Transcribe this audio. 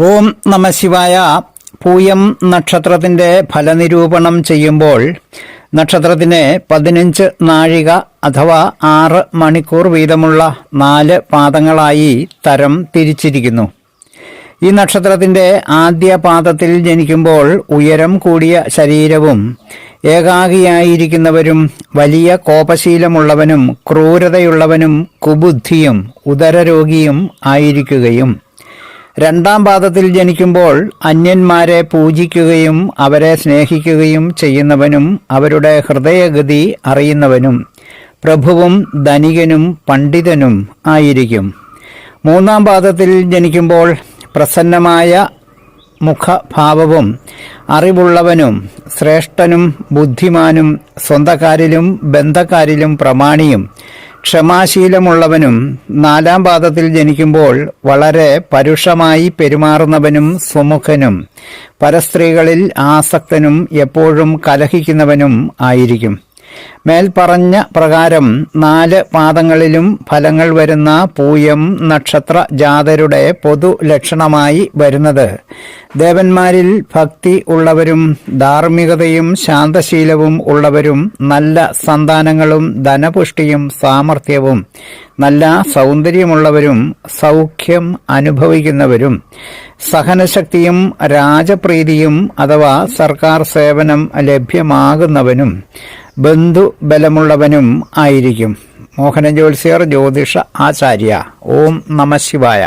ഓം നമശിവായ പൂയം നക്ഷത്രത്തിന്റെ ഫലനിരൂപണം ചെയ്യുമ്പോൾ നക്ഷത്രത്തിന് പതിനഞ്ച് നാഴിക അഥവാ ആറ് മണിക്കൂർ വീതമുള്ള നാല് പാദങ്ങളായി തരം തിരിച്ചിരിക്കുന്നു. ഈ നക്ഷത്രത്തിന്റെ ആദ്യ പാദത്തിൽ ജനിക്കുമ്പോൾ ഉയരം കൂടിയ ശരീരവും ഏകാഗിയായിരിക്കുന്നവരും വലിയ കോപശീലമുള്ളവനും ക്രൂരതയുള്ളവനും കുബുദ്ധിയും ഉദരരോഗിയും ആയിരിക്കുകയും രണ്ടാം പാദത്തിൽ ജനിക്കുമ്പോൾ അന്യന്മാരെ പൂജിക്കുകയും അവരെ സ്നേഹിക്കുകയും ചെയ്യുന്നവനും അവരുടെ ഹൃദയഗതി അറിയുന്നവനും പ്രഭുവും ധനികനും പണ്ഡിതനും ആയിരിക്കും. മൂന്നാം പാദത്തിൽ ജനിക്കുമ്പോൾ പ്രസന്നമായ മുഖഭാവവും അറിവുള്ളവനും ശ്രേഷ്ഠനും ബുദ്ധിമാനും സ്വന്തക്കാരിലും ബന്ധക്കാരിലും പ്രമാണിയും ക്ഷമാശീലമുള്ളവനും നാലാം പാദത്തിൽ ജനിക്കുമ്പോൾ വളരെ പരുഷമായി പെരുമാറുന്നവനും സുമുഖനും പരസ്ത്രീകളിൽ ആസക്തനും എപ്പോഴും കലഹിക്കുന്നവനും ആയിരിക്കും. മേൽപ്പറഞ്ഞ പ്രകാരം നാല് പാദങ്ങളിലും ഫലങ്ങൾ വരുന്ന പൂയം നക്ഷത്ര ജാതരുടെ പൊതു ലക്ഷണമായി വരുന്നത്. ദേവന്മാരിൽ ഭക്തി ഉള്ളവരും ധാർമ്മികതയും ശാന്തശീലവും ഉള്ളവരും നല്ല സന്താനങ്ങളും ധനപുഷ്ടിയും സാമർഥ്യവും നല്ല സൗന്ദര്യമുള്ളവരും സൗഖ്യം അനുഭവിക്കുന്നവരും സഹനശക്തിയും രാജപ്രീതിയും അഥവാ സർക്കാർ സേവനം ലഭ്യമാകുന്നവനും ബന്ധുബലമുള്ളവനും ആയിരിക്കും. മോഹന ജ്യോത്സ്യർ ജ്യോതിഷ ആചാര്യ. ഓം നമശിവായ